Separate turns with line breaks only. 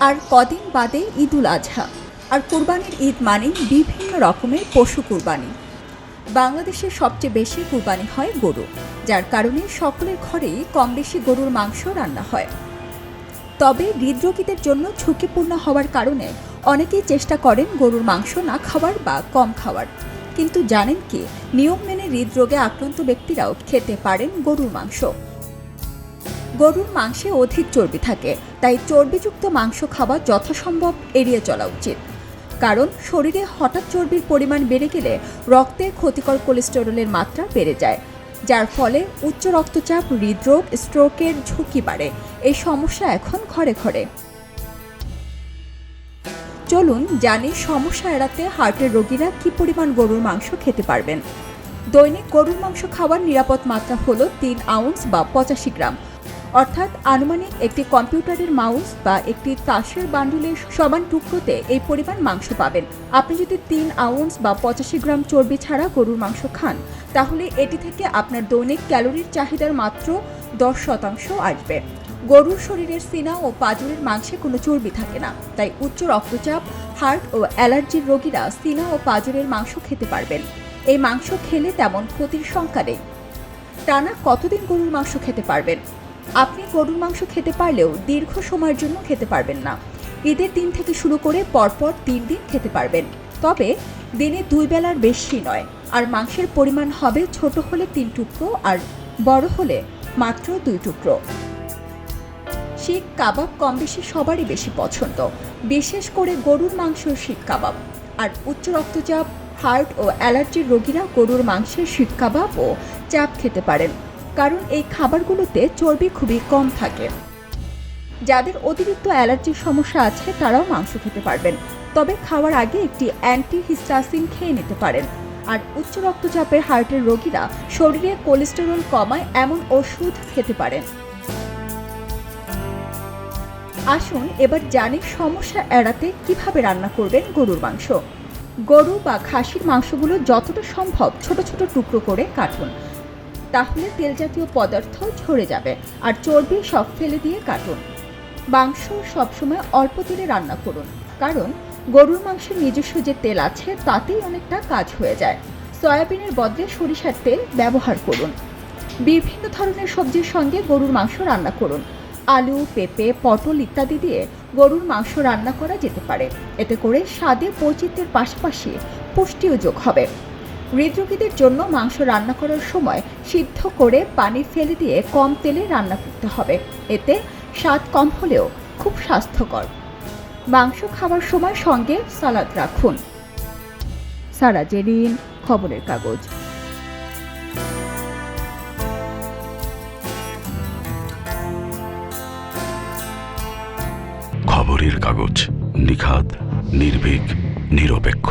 আর কদিন বাদে ঈদুল আজহা। আর কুরবানির ঈদ মানে বিভিন্ন রকমের পশু কুরবানি। বাংলাদেশের সবচেয়ে বেশি কুরবানি হয় গরু, যার কারণে সকলের ঘরেই কম বেশি গরুর মাংস রান্না হয়। তবে হৃদরোগীদের জন্য ঝুঁকিপূর্ণ হওয়ার কারণে অনেকেই চেষ্টা করেন গরুর মাংস না খাওয়ার বা কম খাওয়ার। কিন্তু জানেন কি, নিয়ম মেনে হৃদরোগে আক্রান্ত ব্যক্তিরাও খেতে পারেন গরুর মাংস। গরুর মাংসে অধিক চর্বি থাকে, তাই চর্বিযুক্ত মাংস খাওয়া যথাসম্ভব এড়িয়ে চলা উচিত। কারণ শরীরে হঠাৎ চর্বির পরিমাণ বেড়ে গেলে রক্তে ক্ষতিকর কোলেস্টেরলের মাত্রা বেড়ে যায়, যার ফলে উচ্চ রক্তচাপ, হৃদরোগ, স্ট্রোকের ঝুঁকি বাড়ে। এই সমস্যা এখন ঘরে ঘরে। চলুন জানি সমস্যা এড়াতে হার্টের রোগীরা কি পরিমাণ গরুর মাংস খেতে পারবেন। দৈনিক গরুর মাংস খাওয়ার নিরাপদ মাত্রা হলো তিন আউন্স বা পঁচাশি গ্রাম। অর্থাৎ আনুমানিক একটি কম্পিউটারের মাউস বা একটি তাসের বান্ডুলের সমান টুকরোতে এই পরিমাণ মাংস পাবেন। আপনি যদি তিন আউন্স বা পঁচাশি গ্রাম চর্বি ছাড়া গরুর মাংস খান, তাহলে এটি থেকে আপনার দৈনিক ক্যালোরির চাহিদার মাত্র দশ শতাংশ আসবে। গরুর শরীরের সিনা ও পাজরের মাংসে কোনো চর্বি থাকে না, তাই উচ্চ রক্তচাপ, হার্ট ও অ্যালার্জির রোগীরা সিনা ও পাজরের মাংস খেতে পারবেন। এই মাংস খেলে তেমন ক্ষতির সংখ্যা নেই। টানা কতদিন গরুর মাংস খেতে পারবেন? আপনি গরুর মাংস খেতে পারলেও দীর্ঘ সময়ের জন্য খেতে পারবেন না। ঈদের দিন থেকে শুরু করে পরপর তিন দিন খেতে পারবেন। তবে দিনে দুই বেলার বেশি নয়, আর মাংসের পরিমাণ হবে ছোট হলে তিন টুকরো আর বড় হলে মাত্র দুই টুকরো। শিক কাবাব কম বেশি সবারই বেশি পছন্দ, বিশেষ করে গরুর মাংস শিক কাবাব। আর উচ্চ রক্তচাপ, হার্ট ও অ্যালার্জির রোগীরা গরুর মাংসের শিক কাবাব ও চাপ খেতে পারেন। কারণ এই খাবারগুলোতে চর্বি খুবই কম থাকে। যাদের অতিরিক্ত অ্যালার্জির সমস্যা আছে, তারাও মাংস খেতে পারবেন। তবে খাওয়ার আগে একটি অ্যান্টি হিস্টাসিন খেয়ে নিতে পারেন। আর উচ্চ রক্তচাপের হার্টের রোগীরা শরীরে কোলেস্টেরল কমায় এমন ওষুধ খেতে পারেন। আসুন এবার জানি সমস্যা এড়াতে কীভাবে রান্না করবেন গরুর মাংস। গরু বা খাসির মাংসগুলো যতটা সম্ভব ছোট ছোট টুকরো করে কাটুন। তাহলে তেল জাতীয় পদার্থ ঝরে যাবে আর চর্বি সব ফেলে দিয়ে কাটুন। মাংস সবসময় অল্প তেলে রান্না করুন, কারণ গরুর মাংসের নিজস্ব যে তেল আছে তাতেই অনেকটা কাজ হয়ে যায়। সয়াবিনের বদলে সরিষার তেল ব্যবহার করুন। বিভিন্ন ধরনের সবজির সঙ্গে গরুর মাংস রান্না করুন। আলু, পেঁপে, পটল ইত্যাদি দিয়ে গরুর মাংস রান্না করা যেতে পারে। এতে করে স্বাদে বৈচিত্র্যের পাশাপাশি পুষ্টিও যোগ হবে। হৃদরোগীদের জন্য মাংস রান্না করার সময় সিদ্ধ করে পানি ফেলে দিয়ে কম তেলে রান্না করতে হবে। এতে স্বাদ কম হলেও খুব স্বাস্থ্যকর। মাংস খাওয়ার সময় সঙ্গে সালাদ রাখুন। সারা জেরিন খবরের কাগজ।
খবরের কাগজ নিখাদ, নির্ভীক, নিরপেক্ষ।